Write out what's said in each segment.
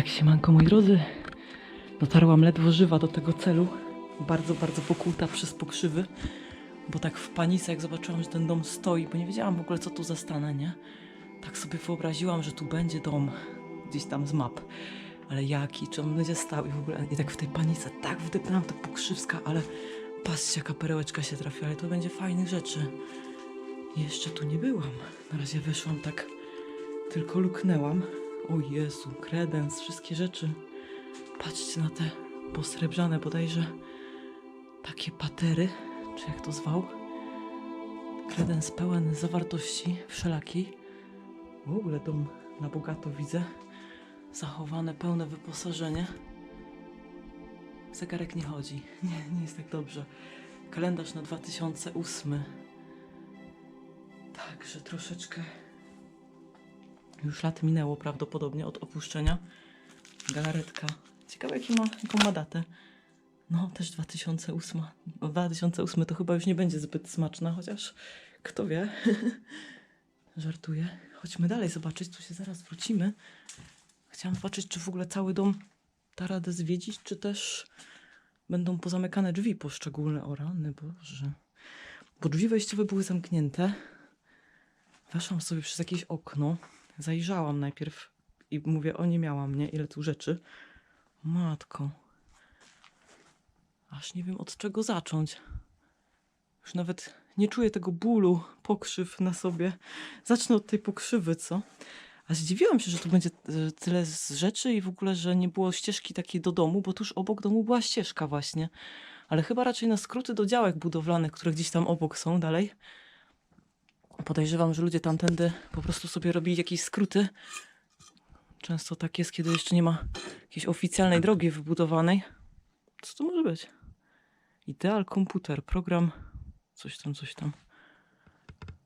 Tak się manko, moi drodzy. Dotarłam ledwo żywa do tego celu. Bardzo, bardzo pokłuta przez pokrzywy. Bo tak w panice, jak zobaczyłam, że ten dom stoi, bo nie wiedziałam w ogóle, co tu zastanę, nie? Tak sobie wyobraziłam, że tu będzie dom gdzieś tam z map. Ale jaki, czy on będzie stał i w ogóle. I tak w tej panice, tak wdepnęłam to pokrzywska, ale patrzcie, jaka perełeczka się trafiła, ale to będzie fajnych rzeczy. Jeszcze tu nie byłam. Na razie weszłam tak, tylko luknęłam. O Jezu, kredens, wszystkie rzeczy. Patrzcie na te posrebrzane bodajże takie patery, czy jak to zwał. Kredens pełen zawartości wszelakiej. W ogóle dom na bogato widzę. Zachowane pełne wyposażenie. Zegarek nie chodzi. Nie, nie jest tak dobrze. Kalendarz na 2008. Także troszeczkę już lat minęło prawdopodobnie od opuszczenia. Galaretka. Ciekawe jaki ma, jaką ma datę. No, też 2008. No, 2008 to chyba już nie będzie zbyt smaczna, chociaż kto wie. Żartuję. Chodźmy dalej zobaczyć, tu się zaraz wrócimy. Chciałam zobaczyć, czy w ogóle cały dom da radę zwiedzić, czy też będą pozamykane drzwi poszczególne. O rany, Boże. Bo drzwi wejściowe były zamknięte. Weszłam sobie przez jakieś okno. Zajrzałam najpierw i mówię, o nie miałam, nie? Ile tu rzeczy. Matko. Aż nie wiem od czego zacząć. Już nawet nie czuję tego bólu, pokrzyw na sobie. Zacznę od tej pokrzywy, co? A zdziwiłam się, że tu będzie e, tyle rzeczy i w ogóle, że nie było ścieżki takiej do domu, bo tuż obok domu była ścieżka właśnie. Ale chyba raczej na skróty do działek budowlanych, które gdzieś tam obok są dalej. Podejrzewam, że ludzie tamtędy po prostu sobie robili jakieś skróty. Często tak jest, kiedy jeszcze nie ma jakiejś oficjalnej drogi wybudowanej. Co to może być? Ideal komputer, program, coś tam, coś tam.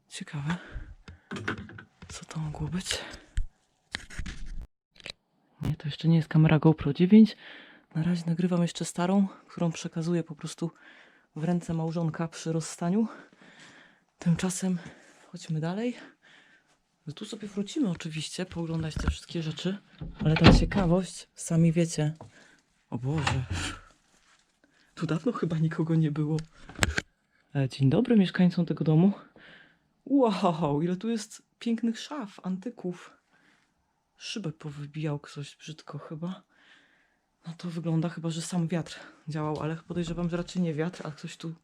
Ciekawe. Co to mogło być? Nie, to jeszcze nie jest kamera GoPro 9. Na razie nagrywam jeszcze starą, którą przekazuję po prostu w ręce małżonka przy rozstaniu. Tymczasem chodźmy dalej. No tu sobie wrócimy oczywiście, pooglądać te wszystkie rzeczy, ale ta ciekawość, sami wiecie. O Boże. Tu dawno chyba nikogo nie było. E, Dzień dobry mieszkańcom tego domu. Wow, ile tu jest pięknych szaf, antyków. Szybę powybijał ktoś brzydko chyba. No to wygląda chyba, że sam wiatr działał, ale podejrzewam, że raczej nie wiatr, a ktoś tu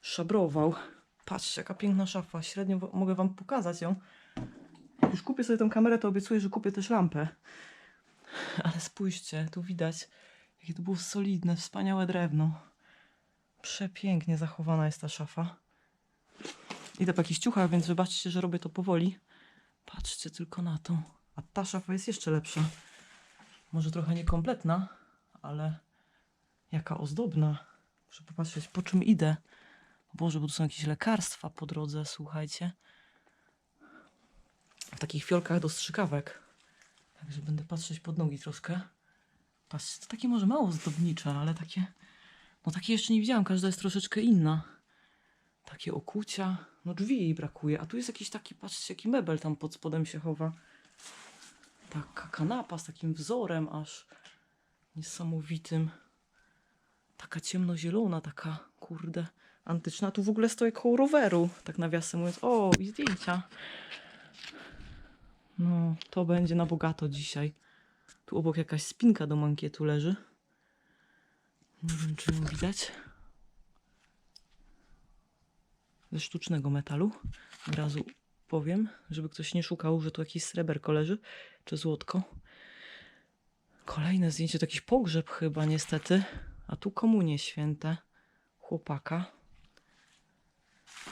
szabrował. Patrzcie, jaka piękna szafa. Średnio mogę wam pokazać ją. Już kupię sobie tę kamerę, to obiecuję, że kupię też lampę. Ale spójrzcie, tu widać, jakie to było solidne, wspaniałe drewno. Przepięknie zachowana jest ta szafa. Idę po jakichś ciuchach, więc wybaczcie, że robię to powoli. Patrzcie tylko na to. A ta szafa jest jeszcze lepsza. Może trochę niekompletna, ale jaka ozdobna. Muszę popatrzeć, po czym idę. Boże, bo tu są jakieś lekarstwa po drodze, słuchajcie. W takich fiolkach do strzykawek. Także będę patrzeć pod nogi troszkę. Patrzcie, to takie może mało zdobnicze, ale takie... No takie jeszcze nie widziałam, każda jest troszeczkę inna. Takie okucia. No drzwi jej brakuje. A tu jest jakiś taki, patrzcie, jaki mebel tam pod spodem się chowa. Taka kanapa z takim wzorem aż niesamowitym. Taka ciemnozielona, taka kurde antyczna. Tu w ogóle stoję koło roweru, tak nawiasem mówiąc. O, i zdjęcia. No, to będzie na bogato dzisiaj. Tu obok jakaś spinka do mankietu leży. Nie wiem, czy ją widać. Ze sztucznego metalu. Od razu powiem, żeby ktoś nie szukał, że tu jakieś sreberko leży, czy złotko. Kolejne zdjęcie, to jakiś pogrzeb chyba niestety. A tu komunie święte chłopaka.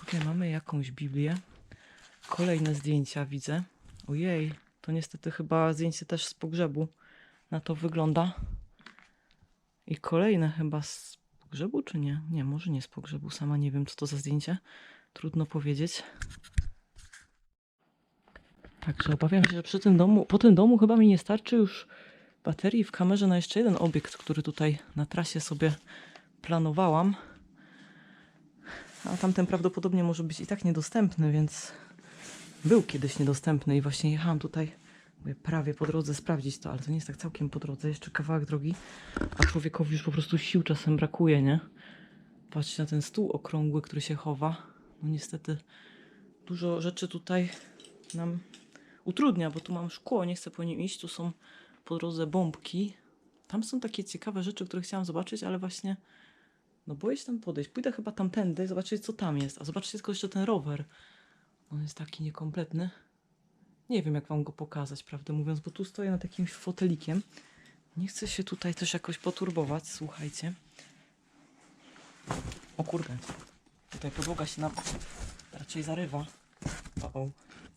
Tutaj mamy jakąś Biblię. Kolejne zdjęcia widzę. Ojej, to niestety chyba zdjęcie też z pogrzebu. Na to wygląda. I kolejne chyba z pogrzebu, czy nie? Nie, może nie z pogrzebu. Sama nie wiem, co to za zdjęcie. Trudno powiedzieć. Także obawiam się, że przy tym domu, po tym domu chyba mi nie starczy już baterii w kamerze na jeszcze jeden obiekt, który tutaj na trasie sobie planowałam. A tamten prawdopodobnie może być i tak niedostępny, więc był kiedyś niedostępny i właśnie jechałam tutaj Mówię, prawie po drodze sprawdzić to, ale to nie jest tak całkiem po drodze, jeszcze kawałek drogi, a człowiekowi już po prostu sił czasem brakuje, nie? Patrzcie na ten stół okrągły, który się chowa. No niestety dużo rzeczy tutaj nam utrudnia, bo tu mam szkło, nie chcę po nim iść, tu są po drodze bombki. Tam są takie ciekawe rzeczy, które chciałam zobaczyć, ale właśnie no się tam podejść. Pójdę chyba tamtędy, zobaczyć co tam jest. A zobaczcie tylko jeszcze ten rower. On jest taki niekompletny. Nie wiem jak wam go pokazać, prawdę mówiąc, bo tu stoję nad jakimś fotelikiem. Nie chcę się tutaj też jakoś poturbować, słuchajcie. O kurde, tutaj podłoga się nam raczej zarywa. O, o,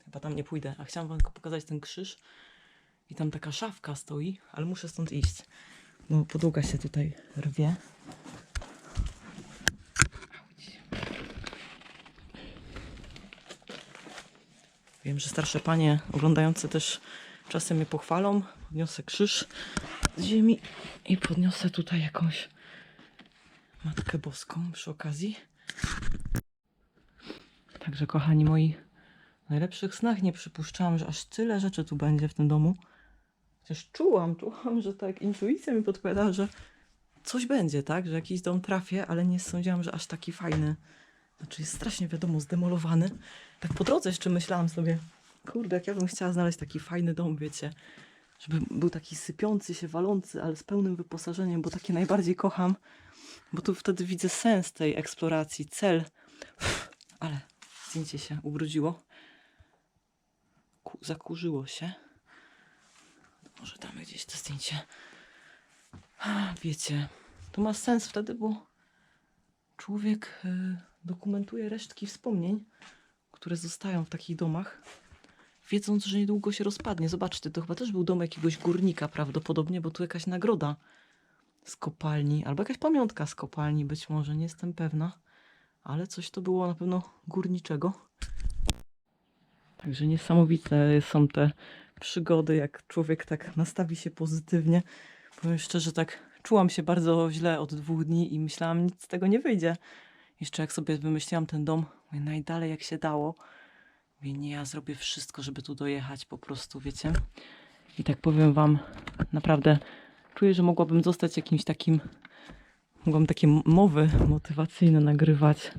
chyba tam nie pójdę. A chciałam wam tylko pokazać ten krzyż. I tam taka szafka stoi, ale muszę stąd iść. No podłoga się tutaj rwie. Wiem, że starsze panie oglądające też czasem mnie pochwalą. Podniosę krzyż z ziemi i podniosę tutaj jakąś Matkę Boską przy okazji. Także kochani moi, w najlepszych snach nie przypuszczałam, że aż tyle rzeczy tu będzie w tym domu. Chociaż czułam, czułam, że tak intuicja mi podpowiada, że coś będzie, tak? Że jakiś dom trafię, ale nie sądziłam, że aż taki fajny. Znaczy jest strasznie wiadomo zdemolowany. Tak po drodze jeszcze myślałam sobie, kurde, jak ja bym chciała znaleźć taki fajny dom, wiecie. Żeby był taki sypiący się, walący, ale z pełnym wyposażeniem, bo takie najbardziej kocham. Bo tu wtedy widzę sens tej eksploracji, cel. Ale zdjęcie się ubrudziło. Ku- zakurzyło się. Może damy gdzieś to zdjęcie. Wiecie, to ma sens wtedy, bo człowiek y, dokumentuje resztki wspomnień, które zostają w takich domach, wiedząc, że niedługo się rozpadnie. Zobaczcie, to chyba też był dom jakiegoś górnika prawdopodobnie, bo tu jakaś nagroda z kopalni, albo jakaś pamiątka z kopalni, być może, nie jestem pewna, ale coś to było na pewno górniczego. Także niesamowite są te przygody, jak człowiek tak nastawi się pozytywnie. Powiem szczerze, tak czułam się bardzo źle od dwóch dni i myślałam, nic z tego nie wyjdzie. Jeszcze jak sobie wymyśliłam ten dom, mówię, najdalej jak się dało. Mówię, nie, ja zrobię wszystko, żeby tu dojechać po prostu, wiecie. I tak powiem wam, naprawdę czuję, że mogłabym zostać jakimś takim, mogłam takie mowy motywacyjne nagrywać,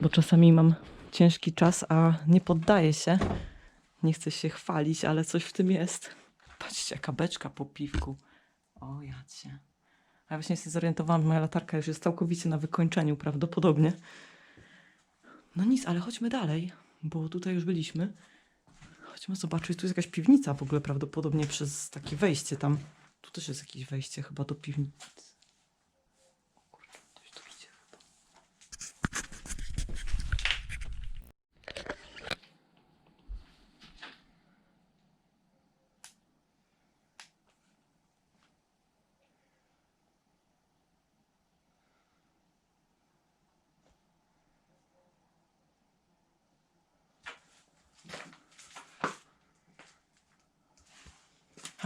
bo czasami mam ciężki czas, a nie poddaję się. Nie chcę się chwalić, ale coś w tym jest. Patrzcie, jaka beczka po piwku. O, jacie. A ja właśnie się zorientowałam, moja latarka już jest całkowicie na wykończeniu prawdopodobnie. No nic, ale chodźmy dalej, bo tutaj już byliśmy. Chodźmy zobaczyć, tu jest jakaś piwnica w ogóle prawdopodobnie przez takie wejście tam. Tu też jest jakieś wejście chyba do piwnicy.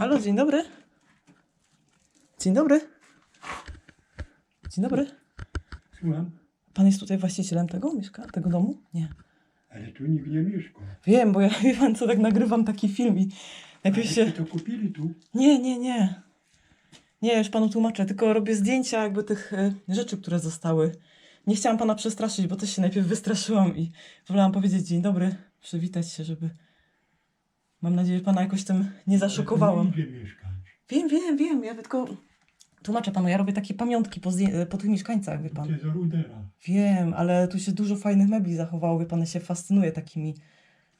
Halo, dzień dobry. Dzień dobry. Dzień dobry. Słucham, Pan jest tutaj właścicielem tego mieszka, tego domu? Nie. ale tu nikt nie mieszka. Wiem, bo ja wie pan co, tak nagrywam taki film i najpierw Ale się... to kupili tu. Nie, nie, nie. Nie, już panu tłumaczę, tylko robię zdjęcia jakby tych e, rzeczy, które zostały. Nie chciałam pana przestraszyć, bo też się najpierw wystraszyłam i wolałam powiedzieć dzień dobry, przywitać się, żeby... Mam nadzieję, że pana jakoś tym nie zaszokowałam. Ale nigdzie mieszkać. Wiem, wiem, wiem, ja tylko tłumaczę panu, ja robię takie pamiątki po, po tych mieszkańcach, wie To pan. jest rudera. Wiem, ale tu się dużo fajnych mebli zachowało, wie pan, ja się fascynuję takimi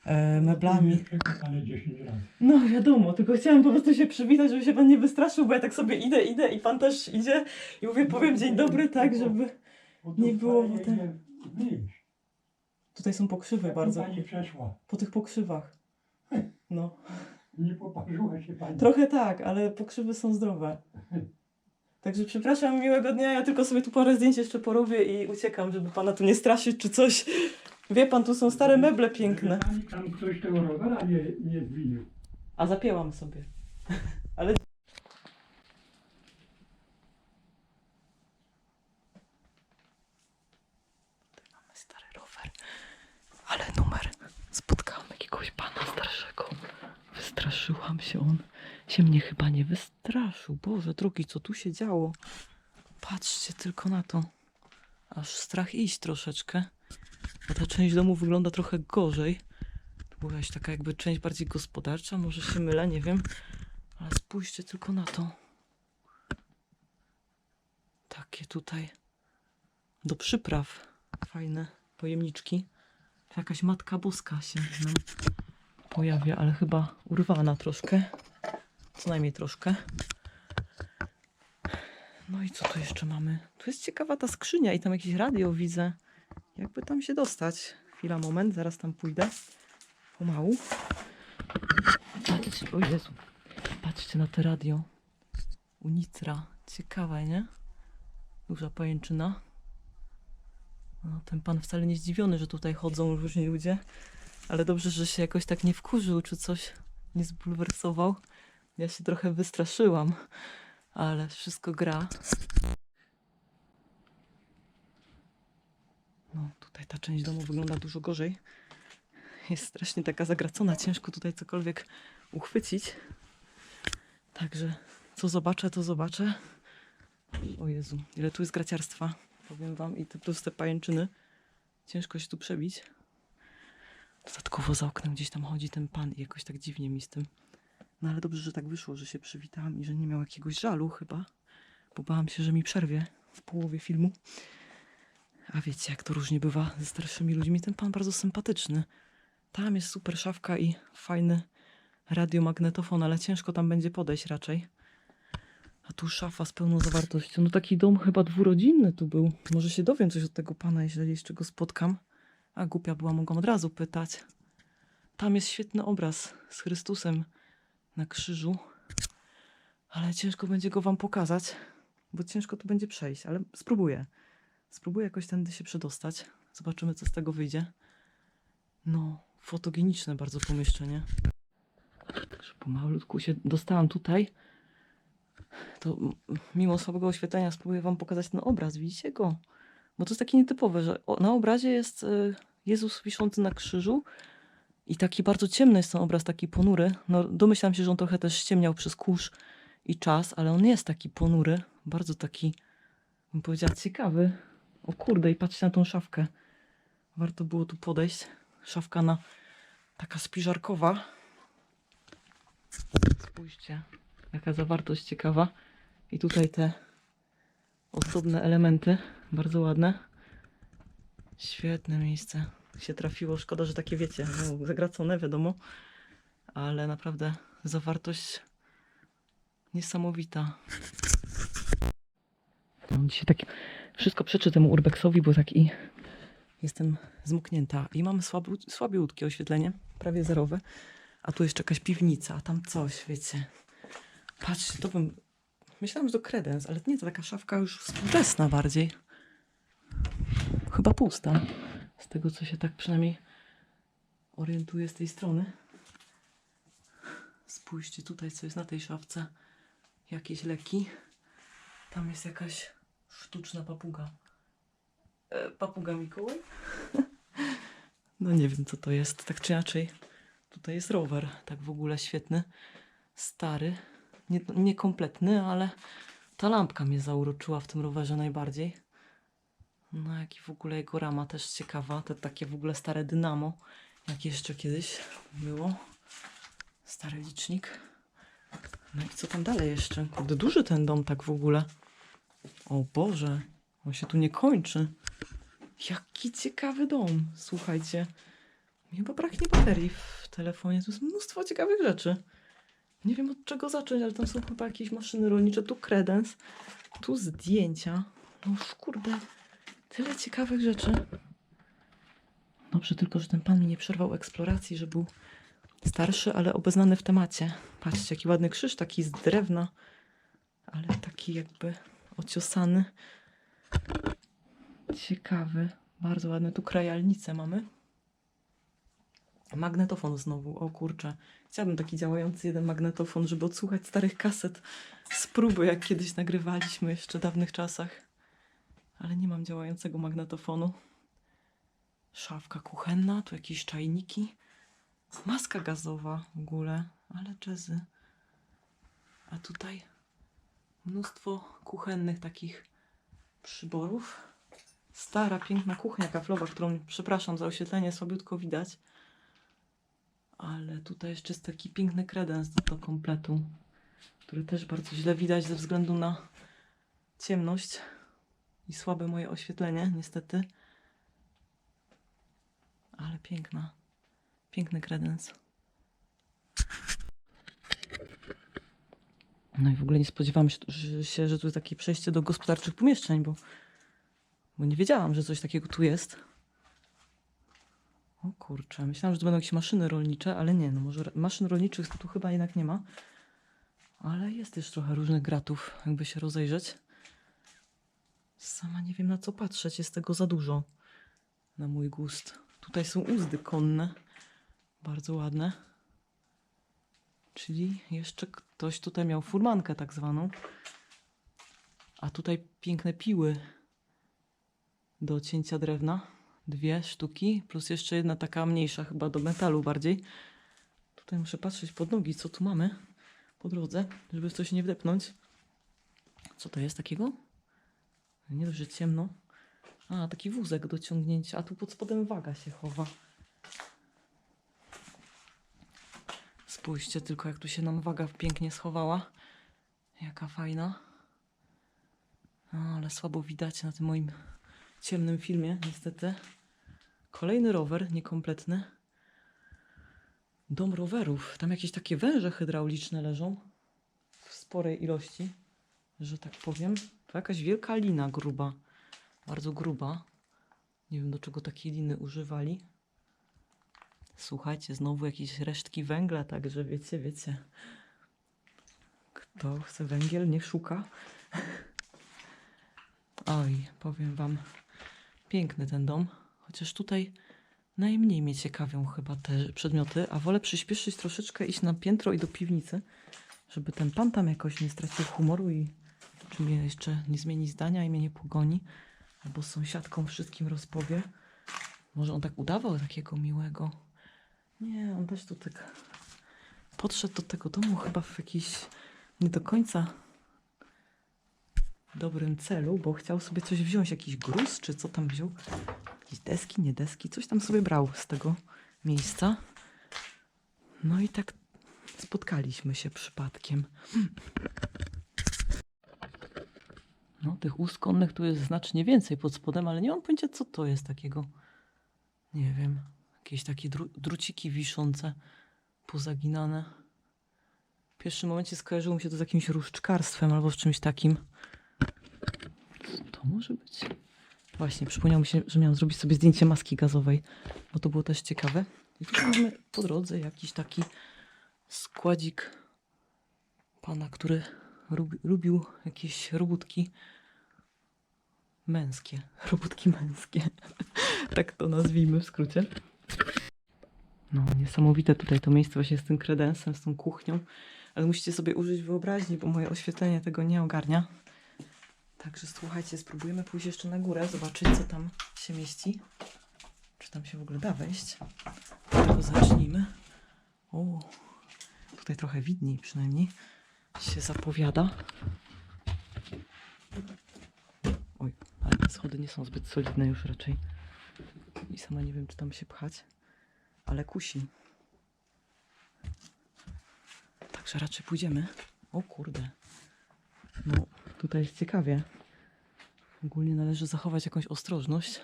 e, meblami. Przekopane 10 razy. No wiadomo, tylko chciałam po prostu się przywitać, żeby się pan nie wystraszył, bo ja tak sobie idę, idę i pan też idzie i mówię, powiem dzień dobry, tak, żeby... Bo Nie było fajnie potem. nie. Tutaj są pokrzywy Jak bardzo, Pani przeszła. po tych pokrzywach. No, Nie poparzyła się pani. trochę tak, ale pokrzywy są zdrowe. Także przepraszam, miłego dnia, ja tylko sobie tu parę zdjęć jeszcze porobię i uciekam, żeby pana tu nie straszyć czy coś. Wie pan, tu są stare meble piękne. Pani tam ktoś tego rowera nie, nie zwinił. A zapięłam sobie. Ale. Tutaj mamy stary rower. Ale numer. Spotkałam jakiegoś pana starszego. Wystraszyłem. Wystraszyłam się, on się mnie chyba nie wystraszył. Boże drogi, co tu się działo? Patrzcie tylko na to. Aż strach iść troszeczkę. Bo ta część domu wygląda trochę gorzej. To była jakaś taka jakby część bardziej gospodarcza, może się mylę, nie wiem. Ale spójrzcie tylko na to. Takie tutaj do przypraw fajne pojemniczki. Jakaś matka boska się nam pojawia, ale chyba urwana troszkę. Co najmniej troszkę. No i co tu jeszcze mamy? Tu jest ciekawa ta skrzynia i tam jakieś radio widzę. Jakby tam się dostać? Chwila, moment, zaraz tam pójdę. Pomału. Patrzcie, o Jezu. Patrzcie na te radio. Unitra. Ciekawe, nie? Duża pajęczyna. No, ten pan wcale nie zdziwiony, że tutaj chodzą różni ludzie. Ale dobrze, że się jakoś tak nie wkurzył, czy coś nie zbulwersował. Ja się trochę wystraszyłam, ale wszystko gra. No, tutaj ta część domu wygląda dużo gorzej. Jest strasznie taka zagracona, ciężko tutaj cokolwiek uchwycić. Także co zobaczę, to zobaczę. O Jezu, ile tu jest graciarstwa, powiem wam, i te plus te pajęczyny. Ciężko się tu przebić. Dodatkowo za oknem gdzieś tam chodzi ten pan i jakoś tak dziwnie mi z tym. No ale dobrze, że tak wyszło, że się przywitałam i że nie miał jakiegoś żalu chyba, bo bałam się, że mi przerwie w połowie filmu. A wiecie, jak to różnie bywa ze starszymi ludźmi. Ten pan bardzo sympatyczny. Tam jest super szafka i fajny radiomagnetofon, ale ciężko tam będzie podejść raczej. A tu szafa z pełną zawartością. No taki dom chyba dwurodzinny tu był. Może się dowiem coś od tego pana, jeżeli jeszcze go spotkam. A głupia była, mogłam od razu pytać. Tam jest świetny obraz z Chrystusem na krzyżu. Ale ciężko będzie go wam pokazać, bo ciężko tu będzie przejść, ale spróbuję. Spróbuję jakoś tędy się przedostać. Zobaczymy, co z tego wyjdzie. No, fotogeniczne bardzo pomieszczenie. Także pomalutku się dostałam tutaj. To mimo słabego oświetlenia spróbuję wam pokazać ten obraz. Widzicie go? Bo to jest takie nietypowe, że na obrazie jest y, Jezus wiszący na krzyżu i taki bardzo ciemny jest ten obraz, taki ponury. No, domyślam się, że on trochę też ściemniał przez kurz i czas, ale on jest taki ponury, bardzo taki, bym powiedziała, ciekawy. O kurde, i patrzcie na tą szafkę. Warto było tu podejść. Szafka na taka spiżarkowa. Spójrzcie, jaka zawartość ciekawa. I tutaj te ozdobne elementy, bardzo ładne. Świetne miejsce. Się trafiło. Szkoda, że takie wiecie, no, zagracone, wiadomo. Ale naprawdę zawartość niesamowita. Mam dzisiaj takie wszystko przeczy temu urbexowi, bo tak i jestem zmuknięta. I mam słabu, słabiutkie oświetlenie, prawie zerowe. A tu jeszcze jakaś piwnica, a tam coś, wiecie. Patrzcie, to bym... Myślałam, że to kredens, ale nie, to taka szafka już współczesna bardziej. Chyba pusta. Z tego, co się tak przynajmniej orientuję z tej strony. Spójrzcie tutaj, co jest na tej szafce. Jakieś leki. Tam jest jakaś sztuczna papuga. E, papuga Mikołaj? no nie wiem, co to jest. Tak czy inaczej, tutaj jest rower. Tak w ogóle świetny. Stary. Nie, niekompletny, ale ta lampka mnie zauroczyła w tym rowerze najbardziej. No, jak i w ogóle jego rama też ciekawa. Te takie w ogóle stare dynamo, jak jeszcze kiedyś było. Stary licznik. No i co tam dalej jeszcze? Kurde, duży ten dom tak w ogóle. O Boże, on się tu nie kończy. Jaki ciekawy dom, słuchajcie. Mi chyba braknie baterii w telefonie. Tu jest mnóstwo ciekawych rzeczy. Nie wiem od czego zacząć, ale tam są chyba jakieś maszyny rolnicze. Tu kredens, tu zdjęcia. No już kurde, tyle ciekawych rzeczy. Dobrze tylko, że ten pan mi nie przerwał eksploracji, że był starszy, ale obeznany w temacie. Patrzcie, jaki ładny krzyż, taki z drewna, ale taki jakby ociosany. Ciekawy, bardzo ładny. Tu krajalnicę mamy. Magnetofon znowu, o kurczę. Chciałabym taki działający jeden magnetofon, żeby odsłuchać starych kaset z próby, jak kiedyś nagrywaliśmy jeszcze w dawnych czasach. Ale nie mam działającego magnetofonu. Szafka kuchenna, tu jakieś czajniki. Maska gazowa w ogóle. ale jazzy. A tutaj mnóstwo kuchennych takich przyborów. Stara, piękna kuchnia kaflowa, którą, przepraszam za oświetlenie, słabiutko widać. Ale tutaj jeszcze jest taki piękny kredens do, do kompletu, który też bardzo źle widać ze względu na ciemność i słabe moje oświetlenie, niestety. Ale piękna. Piękny kredens. No i w ogóle nie spodziewałam się, że, tu jest takie przejście do gospodarczych pomieszczeń, bo, bo nie wiedziałam, że coś takiego tu jest. O kurczę, myślałam, że to będą jakieś maszyny rolnicze, ale nie, no może maszyn rolniczych tu chyba jednak nie ma. Ale jest też trochę różnych gratów, jakby się rozejrzeć. Sama nie wiem na co patrzeć, jest tego za dużo na mój gust. Tutaj są uzdy konne, bardzo ładne. Czyli jeszcze ktoś tutaj miał furmankę tak zwaną. A tutaj piękne piły do cięcia drewna. Dwie sztuki, plus jeszcze jedna taka mniejsza, chyba do metalu bardziej. Tutaj muszę patrzeć pod nogi, co tu mamy po drodze, żeby coś nie wdepnąć. Co to jest takiego? Nie dość, że ciemno. A, taki wózek do ciągnięcia, a tu pod spodem waga się chowa. Spójrzcie tylko, jak tu się nam waga pięknie schowała. Jaka fajna. No, ale słabo widać na tym moim ciemnym filmie, niestety. Kolejny rower, niekompletny. Dom rowerów. Tam jakieś takie węże hydrauliczne leżą. W sporej ilości, że tak powiem. To jakaś wielka lina gruba. Bardzo gruba. Nie wiem, do czego takiej liny używali. Słuchajcie, znowu jakieś resztki węgla, także wiecie, wiecie. Kto chce węgiel, niech szuka. Oj, powiem wam, piękny ten dom. Chociaż tutaj najmniej mnie ciekawią chyba te przedmioty, a wolę przyspieszyć troszeczkę, iść na piętro i do piwnicy, żeby ten pan tam jakoś nie stracił humoru i czy mnie jeszcze nie zmieni zdania i mnie nie pogoni, albo z sąsiadką wszystkim rozpowie. Może on tak udawał takiego miłego. Nie, on też tu tak podszedł do tego domu chyba w jakiś nie do końca dobrym celu, bo chciał sobie coś wziąć, jakiś gruz, czy co tam wziął. Jakieś deski, nie deski, coś tam sobie brał z tego miejsca. No i tak spotkaliśmy się przypadkiem. No, tych ust konnych tu jest znacznie więcej pod spodem, ale nie mam pojęcia, co to jest takiego. Nie wiem. Jakieś takie dru druciki wiszące, pozaginane. W pierwszym momencie skojarzyło mi się to z jakimś różdżkarstwem albo z czymś takim. Co to może być? Właśnie, przypomniało mi się, że miałam zrobić sobie zdjęcie maski gazowej, bo to było też ciekawe. I tutaj mamy po drodze jakiś taki składzik pana, który lubi, lubił jakieś robótki męskie. Robótki męskie. tak to nazwijmy w skrócie. No, niesamowite tutaj to miejsce właśnie z tym kredensem, z tą kuchnią. Ale musicie sobie użyć wyobraźni, bo moje oświetlenie tego nie ogarnia. Także słuchajcie, spróbujemy pójść jeszcze na górę, zobaczyć co tam się mieści. Czy tam się w ogóle da wejść. Zacznijmy. O, tutaj trochę widniej przynajmniej się zapowiada. Oj, ale te schody nie są zbyt solidne już raczej. I sama nie wiem, czy tam się pchać, ale kusi. Także raczej pójdziemy. O kurde. No, tutaj jest ciekawie. Ogólnie należy zachować jakąś ostrożność.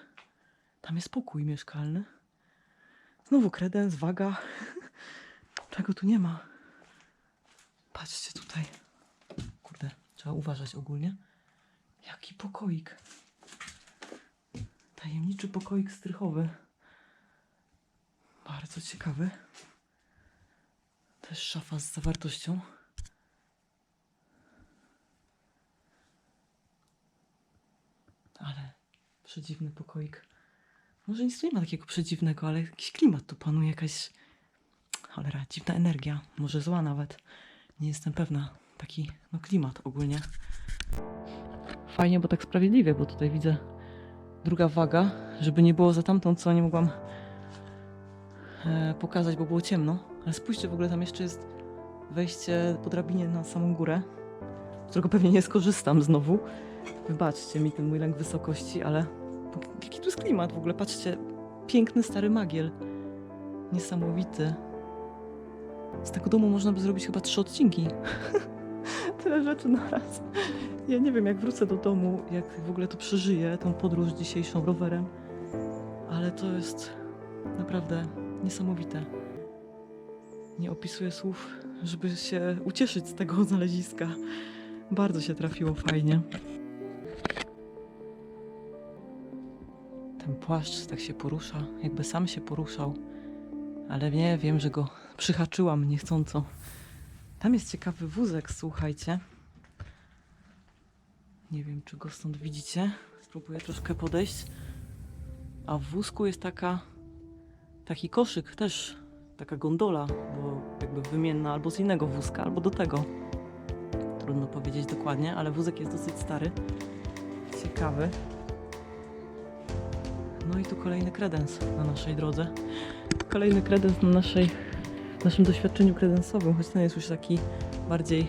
Tam jest pokój mieszkalny. Znowu kredens, waga. Czego tu nie ma? Patrzcie tutaj. Kurde, trzeba uważać ogólnie. Jaki pokoik. Tajemniczy pokoik strychowy. Bardzo ciekawy. Też szafa z zawartością. Ale przedziwny pokoik. Może nic tu nie ma takiego przedziwnego, ale jakiś klimat tu panuje, jakaś cholera, dziwna energia, może zła nawet. Nie jestem pewna. Taki no klimat ogólnie. Fajnie, bo tak sprawiedliwie, bo tutaj widzę druga waga, żeby nie było za tamtą, co nie mogłam e, pokazać, bo było ciemno. Ale spójrzcie, w ogóle tam jeszcze jest wejście po drabinie na samą górę, z którego pewnie nie skorzystam znowu. Wybaczcie mi ten mój lęk wysokości, ale jaki tu jest klimat w ogóle? Patrzcie, piękny stary magiel. Niesamowity. Z tego domu można by zrobić chyba trzy odcinki. Tyle rzeczy na raz. Ja nie wiem, jak wrócę do domu, jak w ogóle to przeżyję, tą podróż dzisiejszą rowerem, ale to jest naprawdę niesamowite. Nie opisuję słów, żeby się ucieszyć z tego znaleziska. Bardzo się trafiło fajnie. Ten płaszcz tak się porusza, jakby sam się poruszał, ale nie wiem, że go przyhaczyłam niechcąco. Tam jest ciekawy wózek, słuchajcie. Nie wiem, czy go stąd widzicie. Spróbuję troszkę podejść. A w wózku jest taka, taki koszyk też, taka gondola, bo jakby wymienna albo z innego wózka, albo do tego. Trudno powiedzieć dokładnie, ale wózek jest dosyć stary. Ciekawy. No i tu kolejny kredens na naszej drodze. Kolejny kredens na naszej, w naszym doświadczeniu kredensowym, choć ten jest już taki bardziej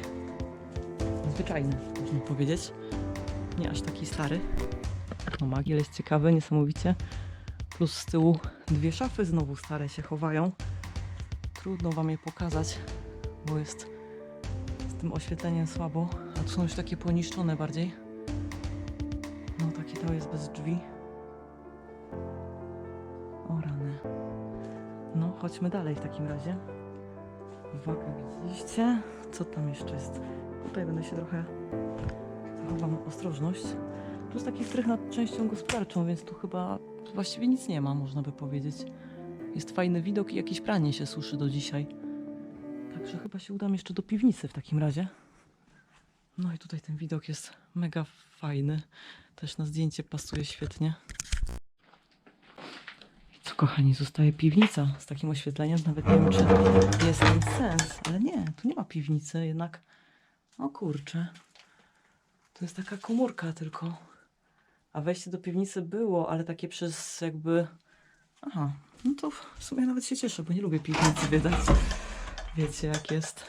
zwyczajny, można powiedzieć. Nie aż taki stary. No magiel jest ciekawy, niesamowicie. Plus z tyłu dwie szafy znowu stare się chowają. Trudno wam je pokazać, bo jest z tym oświetleniem słabo. A tu są już takie poniszczone bardziej. No taki to jest bez drzwi. O rany. No, chodźmy dalej w takim razie. Uwaga, widzieliście? Co tam jeszcze jest? Tutaj będę się trochę zachowam ostrożność. Tu jest taki strych nad częścią gospodarczą, więc tu chyba właściwie nic nie ma, można by powiedzieć. Jest fajny widok i jakieś pranie się suszy do dzisiaj. Także chyba się udam jeszcze do piwnicy w takim razie. No i tutaj ten widok jest mega fajny. Też na zdjęcie pasuje świetnie. Kochani, zostaje piwnica z takim oświetleniem. Nawet nie wiem, czy jest ten sens, ale nie, tu nie ma piwnicy jednak. O kurczę. To jest taka komórka tylko. A wejście do piwnicy było, ale takie przez jakby. Aha, no to w sumie nawet się cieszę, bo nie lubię piwnicy, widać. Wiecie jak jest.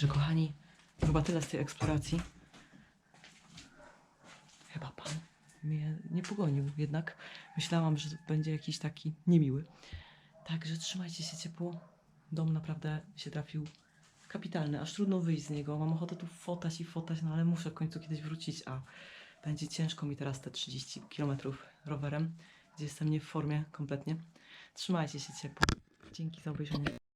Także kochani, chyba tyle z tej eksploracji. Chyba pan mnie nie pogonił, jednak myślałam, że będzie jakiś taki niemiły. Także trzymajcie się ciepło. Dom naprawdę się trafił kapitalny, aż trudno wyjść z niego. Mam ochotę tu fotać i fotać, no ale muszę w końcu kiedyś wrócić, a będzie ciężko mi teraz te 30 km rowerem, gdzie jestem nie w formie kompletnie. Trzymajcie się ciepło. Dzięki za obejrzenie.